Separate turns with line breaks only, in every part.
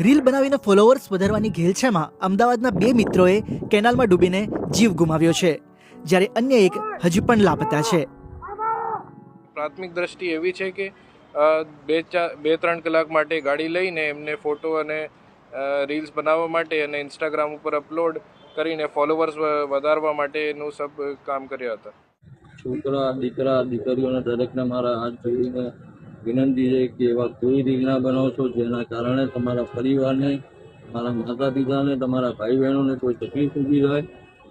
Reel બનાવીને followers વધારવાની ઘેલછામાં અમદાવાદના બે મિત્રોએ કેનાલમાં ડૂબીને જીવ ગુમાવ્યો છે જ્યારે અન્ય એક હજી પણ લાપતા છે.
પ્રાથમિક દ્રષ્ટિ એવી છે કે બે ચાર બે ત્રણ કલાક માટે ગાડી લઈને એમને ફોટો અને રીલ્સ બનાવવા માટે અને ઇન્સ્ટાગ્રામ ઉપર અપલોડ કરીને ફોલોવર્સ વધારવા માટેનું સબ કામ કર્યા હતા.
છોકરા દીકરા દીકરીઓના દરેકને મારા હાથ જોડીને વિનંતી છે કે એવા કોઈ રીંગણા બનાવશો જેના કારણે તમારા પરિવારને, તમારા માતા પિતાને તમારા ભાઈ બહેનોને કોઈ તકલીફ ઊભી થાય.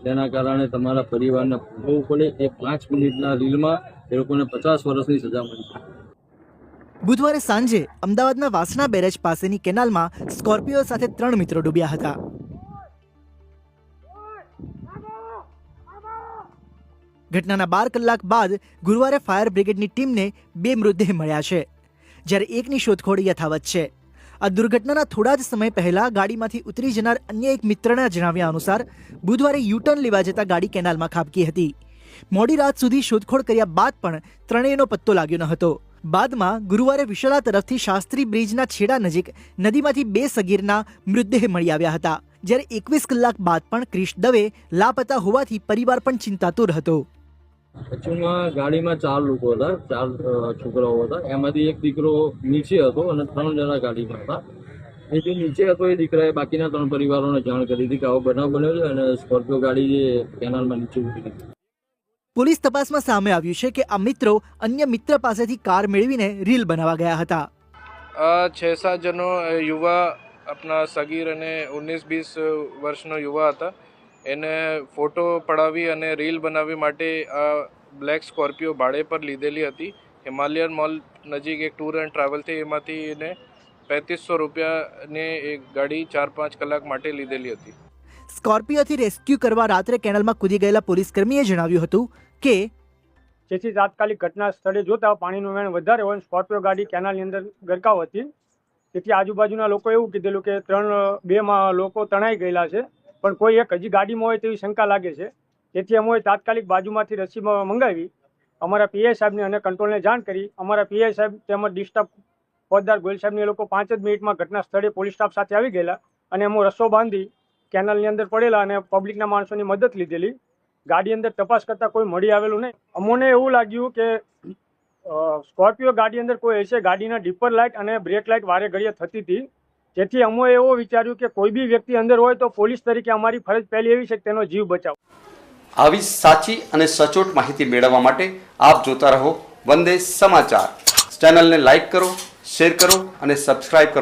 તેના કારણે તમારા પરિવારને ભોગવવું પડે. એ પાંચ મિનિટના રીલમાં એ લોકોને પચાસ વર્ષની સજા મળી
બુધવારે સાંજે અમદાવાદના વાસણા બેરેજ પાસેની કેનાલમાં સ્કોર્પિયો સાથે ત્રણ મિત્રો ડૂબ્યા હતા. ઘટનાના બાર કલાક બાદ ગુરુવારે ફાયર બ્રિગેડની ટીમને બે મૃતદેહ મળ્યા છે, જ્યારે એકની શોધખોળ યથાવત છે. આ દુર્ઘટનાના થોડા જ સમય પહેલા ગાડીમાંથી ઉતરી જનાર અન્ય એક મિત્રના જણાવ્યા અનુસાર, બુધવારે યુટર્ન લેવા જતા ગાડી કેનાલમાં ખાબકી હતી. મોડી રાત સુધી શોધખોળ કર્યા બાદ પણ ત્રણેયનો પત્તો લાગ્યો ન હતો. બાદમાં ગુરુવારે વિશાલા તરફથી શાસ્ત્રી બ્રિજના છેડા નજીક નદીમાંથી બે સગીરના મૃતદેહ મળી આવ્યા હતા, જ્યારે એકવીસ કલાક બાદ પણ ક્રિશ દવે લાપતા હોવાથી પરિવાર પણ ચિંતાતુર હતો.
પછીમાં ગાડીમાં ચાર લોકો હતા ચાર છોકરાઓ હતા. એમાંથી એક દીકરો નીચે હતો અને ત્રણ જણા ગાડીમાં હતા. એ જે નીચે હતો એ દીકરાએ બાકીના ત્રણ પરિવારોને જાણ કરી હતી કે આવો બનાવ બન્યો છે અને સ્કોર્પિયો ગાડી જે કેનાલમાં નીચે ઉતરી હતી
પોલીસ તપાસમાં સામે આવ્યું છે કે આ મિત્રો અન્ય મિત્ર પાસેથી કાર મેળવીને રીલ બનાવવા ગયા હતા.
આ છ સાત જણો યુવા આપણા સગીર અને ઓગણીસ વીસ વર્ષનો યુવા હતા. એને ફોટો પડાવી અને રીલ બનાવવી માટે આ બ્લેક સ્કોર્પિયો ભાડે પર લીધેલી હતી. હિમાલયન મોલ નજીક એક ટૂર એન્ડ ટ્રાવેલથી એમાંથી એને પેંત્રીસો રૂપિયાની એક ગાડી ચાર પાંચ કલાક માટે લીધેલી હતી.
સ્કોર્પિયોથી રેસ્ક્યુ કરવા રાત્રે કેનલમાં કૂદી ગયેલા પોલીસકર્મીએ જણાવ્યું હતું કે
જેથી તાત્કાલિક ઘટના સ્થળે જોતા પાણીનું વહેણ વધારે હોય સ્કોર્પિયો ગાડી કેનાલની અંદર ગરકાવ હતી. તેથી આજુબાજુના લોકો એવું કીધેલું કે ત્રણ બેમાં લોકો તણાઈ ગયેલા છે. પણ કોઈ એક હજી ગાડીમાં હોય તેવી શંકા લાગે છે. તેથી અમે તાત્કાલિક બાજુમાંથી રસી મંગાવી, અમારા પીઆઈ સાહેબને અને કંટ્રોલને જાણ કરી. અમારા પીઆઈ સાહેબ તેમજ ડિસ્ટર્બ ફોજદાર ગોયલ સાહેબને એ લોકો પાંચ જ મિનિટમાં ઘટના સ્થળે પોલીસ સ્ટાફ સાથે આવી ગયેલા અને અમે રસ્સો બાંધી કેનાલની અંદર પડેલા અને પબ્લિકના માણસોની મદદ લીધેલી. ગાડી અંદર તપાસ કરતાં કોઈ મળી આવેલું નહીં. અમોને એવું લાગ્યું કે સ્કોર્પિયો ગાડી અંદર કોઈ હશે. ગાડીના ડીપર લાઇટ અને બ્રેક લાઇટ વારે ઘડીએ થતી હતી. જેથી અમે એવો વિચાર્યું કે કોઈ બી વ્યક્તિ અંદર હોય તો પોલીસ તરીકે અમારી ફરજ પહેલી એવી છે કે તેનો જીવ બચાવ.
આવી સાચી અને સચોટ માહિતી મેળવવા માટે આપ જોતા રહો વંદે સમાચાર. ચેનલને લાઇક કરો, શેર કરો અને સબસ્ક્રાઇબ કરો.